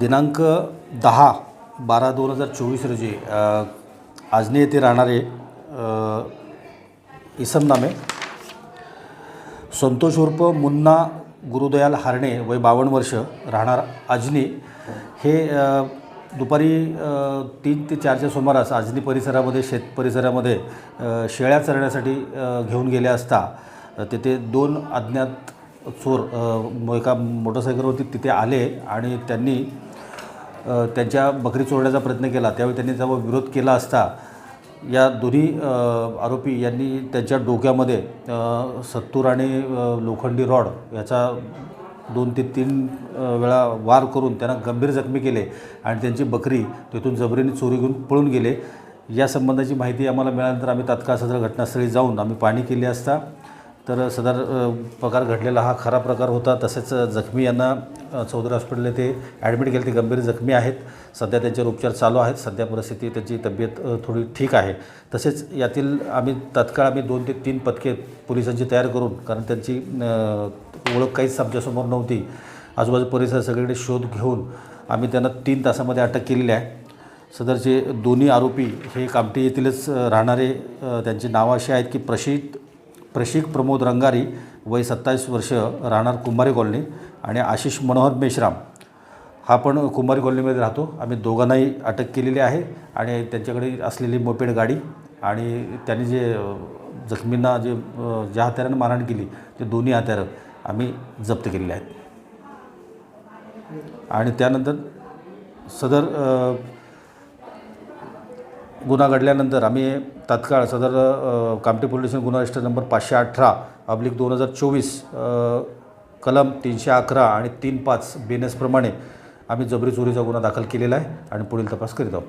दिनांक दहा बारा दोन हजार चोवीस रोजी आजने आजनी येथे राहणारे अ, इसम नामे संतोष उर्फ मुन्ना गुरुदयाल हारणे वय बावन्न वर्ष राहणार आजनी. हे दुपारी तीन ते चारच्या सुमारास आजनी परिसरामध्ये शेत परिसरामध्ये शेळ्या चरण्यासाठी घेऊन गेले असता तेथे दोन अज्ञात चोर एका मोटरसायकलवरती तिथे आले आणि त्यांनी त्यांच्या बकरी चोरण्याचा प्रयत्न केला. त्यावेळी त्यांनी जेव्हा विरोध केला असता या दोन्ही आरोपी यांनी त्यांच्या डोक्यामध्ये सत्तूर आणि लोखंडी रॉड याचा दोन ते तीन वेळा वार करून त्यांना गंभीर जखमी केले आणि त्यांची बकरी तिथून जबरीने चोरी घेऊन पळून गेले. या संबंधाची माहिती आम्हाला मिळाल्यानंतर आम्ही तात्काळ सदर घटनास्थळी जाऊन आम्ही पाहणी केली असता तर सदर प्रकार घडलेला हा खरा प्रकार होता. तसेच जखमी यांना चौधरी हॉस्पिटल येथे ॲडमिट केले. ते गंभीर जखमी आहेत. सध्या त्यांच्यावर उपचार चालू आहेत. सध्या परिस्थिती त्यांची तब्येत थोडी ठीक आहे. तसेच यातील आम्ही तत्काळ आम्ही दोन ते तीन पथके पोलिसांची तयार करून कारण त्यांची ओळख काहीच आमच्यासमोर नव्हती. आजूबाजू परिसर सगळीकडे शोध घेऊन आम्ही त्यांना तीन तासामध्ये अटक केलेली आहे. सदरचे दोन्ही आरोपी हे कामटी येथीलच राहणारे त्यांची नावं अशी आहेत की प्रशित प्रशिक प्रमोद रंगारी वय सत्तावीस वर्ष राहणार कुंभारी कॉलनी आणि आशिष मनोहर मेश्राम. हा पण कुंभारी कॉलनीमध्ये राहतो. आम्ही दोघांनाही अटक केलेली आहे आणि त्यांच्याकडे असलेली मोपेड गाडी आणि त्यांनी जे जखमींना जे ज्या हत्यारानं मारहाण केली ते दोन्ही हत्यारं आम्ही जप्त केलेली आहेत. आणि त्यानंतर सदर गुन्हा घडल्यानंतर आम्ही तात्काळ सदर कामठी पोलीस स्टेशन गुन्हा रजिस्टर नंबर पाचशे अठरा अब्लिक दोन हजार चोवीस कलम तीनशे अकरा आणि तीन पाच बी आम्ही जबरी चोरीचा गुन्हा दाखल केलेला आहे आणि पुढील तपास करीत आहोत.